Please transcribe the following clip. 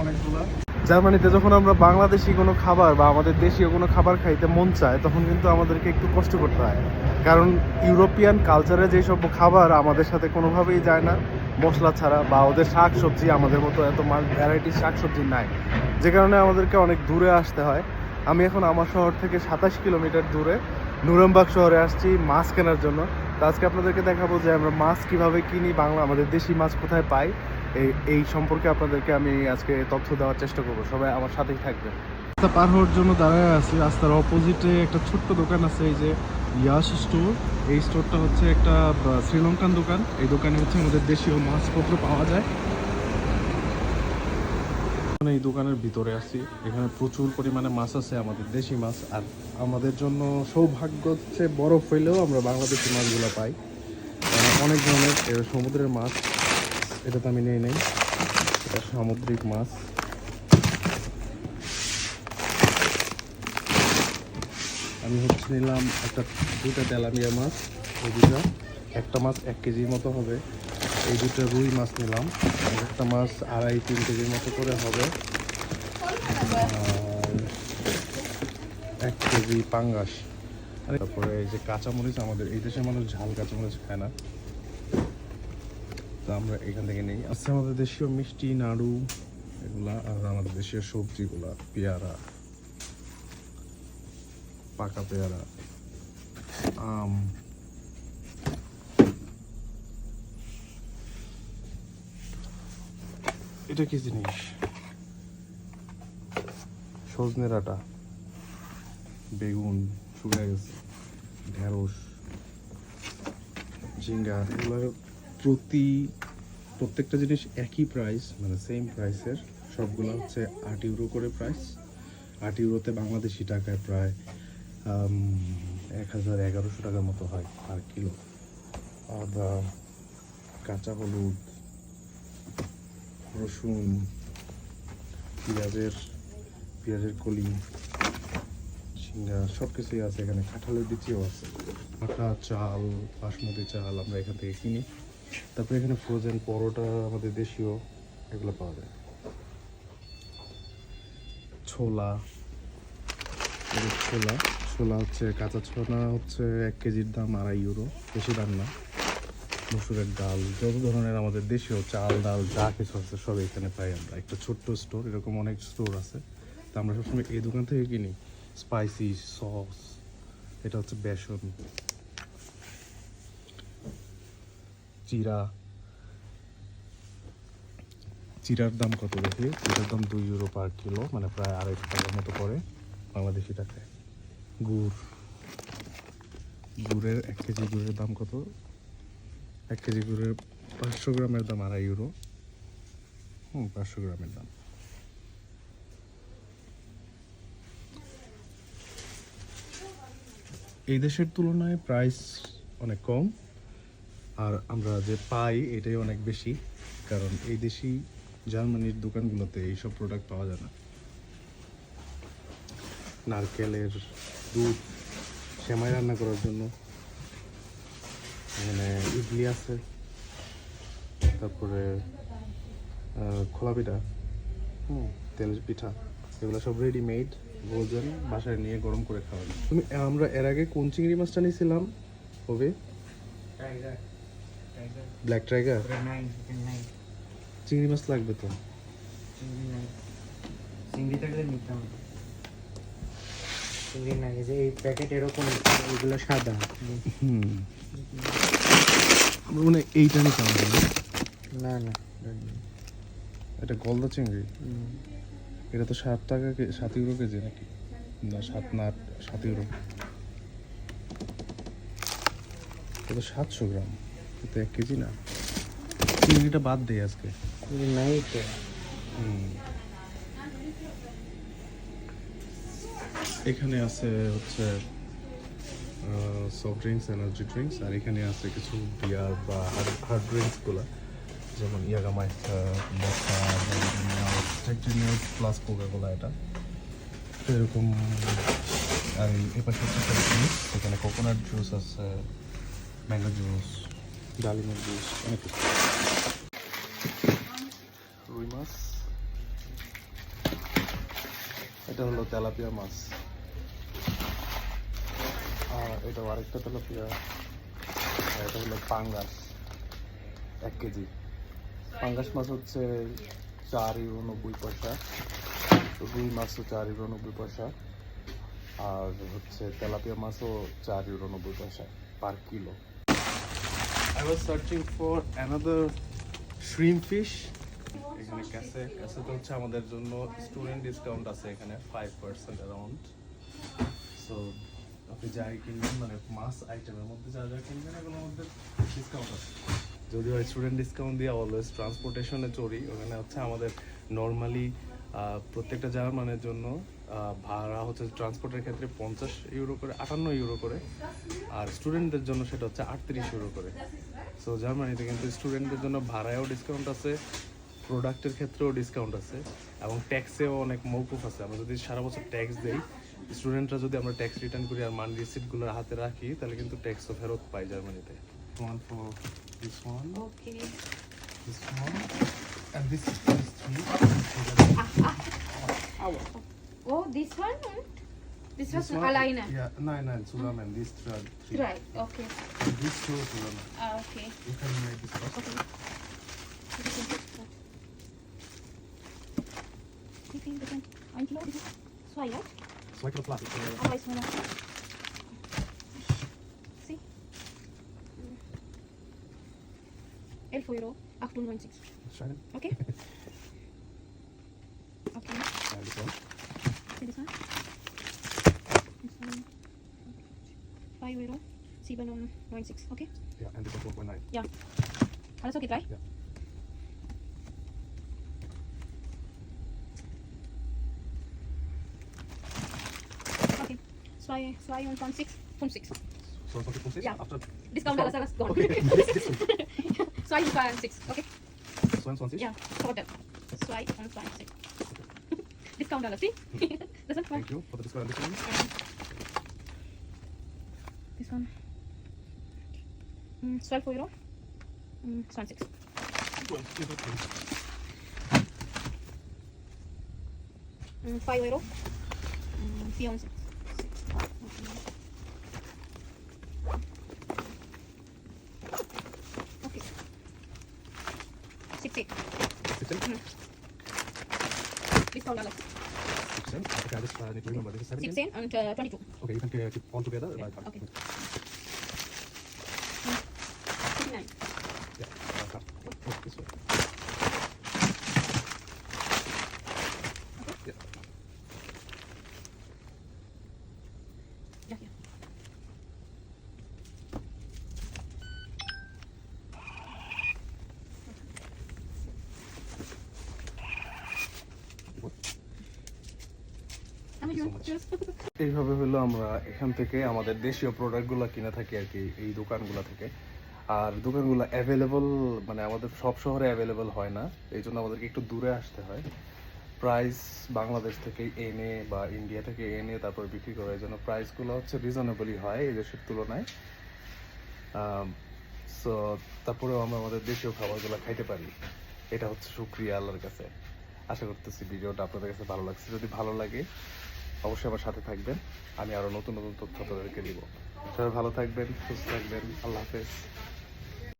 অনেকগুলা। জার্মানিতে যখন আমরা বাংলাদেশি কোনো খাবার বা আমাদের দেশীয় কোনো খাবার খাইতে মন চায়, তখন কিন্তু আমাদেরকে একটু কষ্ট করতে হয়। কারণ ইউরোপিয়ান কালচারে যেসব খাবার আমাদের সাথে কোনোভাবেই যায় না, মশলা ছাড়া বা ওদের শাক সবজি আমাদের মতো এত ভ্যারাইটি শাক সবজি নাই। যে কারণে আমাদেরকে অনেক দূরে আসতে হয়। আমি এখন আমার শহর থেকে সাতাশ কিলোমিটার দূরে নুরমবাগ শহরে আসছি মাছ কেনার জন্য। তো আজকে আপনাদেরকে দেখাবো যে আমরা মাছ কীভাবে কিনি, বাংলা আমাদের দেশি মাছ কোথায় পাই। এই এই সম্পর্কে আপনাদেরকে আমি আজকে তথ্য দেওয়ার চেষ্টা করব। সবাই আমার সাথেই থাকবে রাস্তা পার হওয়ার জন্য দাঁড়ায় আছি। রাস্তার অপোজিটে একটা ছোট্ট দোকান আছে, এই যে ইয়াস স্টোর এই স্টোরটা হচ্ছে একটা শ্রীলঙ্কান দোকান। এই দোকানে হচ্ছে আমাদের দেশীয় মাছপত্র পাওয়া যায়। এই দোকানের ভিতরে আছি। এখানে প্রচুর পরিমাণে মাছ আছে, আমাদের দেশি মাছ। আর আমাদের জন্য সৌভাগ্য হচ্ছে বরফ হইলেও আমরা বাংলাদেশি মাছগুলো পাই। অনেক ধরনের সমুদ্রের মাছ। এটা তো আমি নেই নেই। এটা সামুদ্রিক মাছ। আমি হচ্ছে নিলাম একটা দুটা তেলামিয়া মাছ, এই দুটা একটা মাছ এক কেজির মতো হবে। এই দুটো রুই মাছ নিলাম। একটা মাছ আড়াই, তিন কেজির মতো করে হবে। এক কেজি পাঙ্গাস। তারপরে এই যে কাঁচামরিচ, আমাদের এই দেশের মানুষ ঝাল কাঁচামরিচ খায় না। তো আমরা এখান থেকে নেই। আচ্ছা আমাদের দেশীয় মিষ্টি, নাড়ু এগুলা, আর আমাদের দেশীয় সবজিগুলা পেয়ারা, পাকা পেয়ারা, আম। এটা কি জিনিস? সজনে ডাঁটা, বেগুন শুকিয়ে গেছে ঢেঁড়স, ঝিঙ্গা এগুলোর প্রতি প্রত্যেকটা জিনিস একই প্রাইস মানে সেম প্রাইসের সবগুলো হচ্ছে আট ইউরো করে প্রাইস আট ইউরোতে বাংলাদেশি টাকায় প্রায় এক হাজার এগারোশো টাকার মতো হয় পার কিলো আদা, কাঁচা হলুদ, রসুন, পেঁয়াজের পেঁয়াজের কলি ঝিঙ্গা সব কিছুই আছে এখানে। কাঁঠালের বিচিও আছে। আটা চাল, বাসমতি চাল আমরা এখান থেকে কিনি। তারপরে এখানে ফ্রোজেন পরোটা আমাদের দেশীয়, এগুলো পাওয়া যায়। ছোলা ছোলা ছোলা হচ্ছে কাঁচা ছোলা হচ্ছে এক কেজির দাম আড়াই ইউরো বেশি দাম না। মসুরের ডাল, যত ধরনের আমাদের দেশীয় চাল, ডাল, যা কিছু আছে সব এখানে পাই আমরা। একটা ছোট্ট স্টোর এরকম অনেক স্টোর আছে। তা আমরা সবসময় এই দোকান থেকে কিনি। স্পাইসি সস এটা হচ্ছে বেসন। চিরা। চিরার দাম কত দেখি? চিরার দাম দুই ইউরো পার কিলো মানে প্রায় আড়াইশো টাকার মতো পড়ে বাংলাদেশি টাকায়। গুড়। গুড়ের এক কেজি গুড়ের দাম কত? এক কেজি গুড়ের পাঁচশো গ্রামের দাম আড়াই ইউরো হুম, পাঁচশো গ্রামের দাম। এই দেশের তুলনায় প্রাইস অনেক কম। আর আমরা যে পাই এটাই অনেক বেশি, কারণ এই দেশি জার্মানির দোকানগুলোতে এইসব প্রোডাক্ট পাওয়া যায় না। নারকেলের দুধ, সেমাই রান্না করার জন্য। মানে ইডলি আছে, তারপরে খোলা পিঠা, হুম তেল পিঠা, এগুলো সব রেডিমেড ভোজন, বাসায় নিয়ে গরম করে খাওয়া যায়। তুমি, আমরা এর আগে কোন চিংড়ি মাছটা নিয়েছিলাম হবে ব্ল্যাক টাইগার চিংড়ি মাছ লাগবে তো চিংড়ি নাই চিংড়ি থাকলে নিতাম চিংড়ি নাই এই যে এই প্যাকেট এরকম এগুলো সাদা। হুম। আমরা মানে এইটা নিতাম না না না এটা গলদা চিংড়ি? এটা তো সাত টাকা সাত ইউরো কেজি নাকি? না সাত না সাত ইউরো। এটা সাতশো গ্রাম। এটা এক কেজি না? চিংড়িটা বাদ দেই আজকে। নাই তো। এখানে আছে হচ্ছে সফট ড্রিঙ্কস এনার্জি ড্রিঙ্কস আর এখানে আছে কিছু বিয়ার বা হার্ড ড্রিঙ্কসগুলো যেমন ইয়াগা মাইস্টার বসা প্লাস কোকা কোলা এটা। তো এরকম আর এই- এই পাশে হচ্ছে এখানে কোকোনাট জুস আছে ম্যাঙ্গো জুস ডালিমের জুস, অনেক রুই মাছ। এটা হলো তেলাপিয়া মাছ। আর এটা আরেকটা তেলাপিয়া। এটা হলো পাঙ্গাস, এক কেজি। পাঙ্গাস মাছ হচ্ছে চার ইউরো নব্বই পয়সা। রুই মাছও চার ইউরো নব্বই পয়সা। আর হচ্ছে তেলাপিয়া মাছও চার ইউরো নব্বই পয়সা per kilo. I was searching for another shrimp fish এখানে ক্যাসে ক্যাসে তো হচ্ছে আমাদের জন্য স্টুডেন্ট ডিসকাউন্ট আছে এখানে ফাইভ পার্সেন্ট অ্যারাউন্ড সো আপনি যাই কিনবেন মানে মাছ আইটেমের মধ্যে যা যা কিনবেন, এগুলোর মধ্যে ডিসকাউন্ট আছে। যদিও স্টুডেন্ট ডিসকাউন্ট দিয়ে অলওয়েজ ট্রান্সপোর্টেশনে চড়ি, ওখানে হচ্ছে আমাদের নর্মালি প্রত্যেকটা জার্মানের জন্য ভাড়া হচ্ছে ট্রান্সপোর্টের ক্ষেত্রে পঞ্চাশ ইউরো করে আটান্ন ইউরো করে। আর স্টুডেন্টদের জন্য সেটা হচ্ছে আটত্রিশ ইউরো করে। সো জার্মানিতে কিন্তু স্টুডেন্টদের জন্য ভাড়ায়ও ডিসকাউন্ট আছে প্রোডাক্টের ক্ষেত্রেও ডিসকাউন্ট আছে এবং ট্যাক্সেও অনেক মৌকুফ আছে। আমরা যদি সারা বছর ট্যাক্স দেই স্টুডেন্টরা যদি আমরা ট্যাক্স রিটার্ন করি আর মান রিসিপ্টগুলো হাতে রাখি তাহলে কিন্তু ট্যাক্সও ফেরত পাই জার্মানিতে one for this one Okay. this one. And this is three. Oh, this one? This, This was one, alleine. Yeah, nein, nein, zusammen. These three. three. Right. Okay. And these two zusammen. Ah, okay. You can make this first. Okay. Ein Kilo? Zwei, ja? Zwei Kilo Plastik. Aber ist nur noch. Sie? 11 Euro 98. Scheinen. Okay? Okay. Yeah, 5 euro 7.96 okay? Yeah and this is 1.9 yeah. Halos okay try yeah. Okay. 2.6 2.6 so 2.6 yeah. After discount halos halos gone okay. So 2.6 okay? So 1.6 yeah so that? So 1.6 discount halos hmm. see thank you for the discount one. Mm, 12 euro. Mm, this it mm, 5 euro. One 6. Okay. 60. 16. Okay, I just uh, need to remember. This is 17. 16 and uh, 22. Okay, you can uh, keep all together. Okay, Right, okay. 59. 59. Yeah. uh, cut. Oh, this way. Yeah. Ja, hier. এইভাবে হলো আমরা এখান থেকে আমাদের দেশীয় প্রোডাক্টগুলো কিনে থাকি আর কি, এই দোকানগুলো থেকে। আর দোকানগুলো অ্যাভেলেবল মানে আমাদের সব শহরে অ্যাভেলেবল হয় না, এই জন্য আমাদেরকে একটু দূরে আসতে হয়। প্রাইস বাংলাদেশ থেকে এনে বা ইন্ডিয়া থেকে এনে তারপর বিক্রি করা এই জন্য প্রাইসগুলো হচ্ছে রিজনেবলই হয় এই দেশের তুলনায়। সো তারপরেও আমরা আমাদের দেশীয় খাবারগুলো খাইতে পারি। এটা হচ্ছে সুক্রিয়া আল্লাহর কাছে। আশা করতেছি ভিডিওটা আপনাদের কাছে ভালো লাগছে। যদি ভালো লাগে অবশ্যই আমার সাথে থাকবেন। আমি আরও নতুন নতুন তথ্য আপনাদেরকে দিব। সবাই ভালো থাকবেন, সুস্থ থাকবেন। আল্লাহ হাফেজ।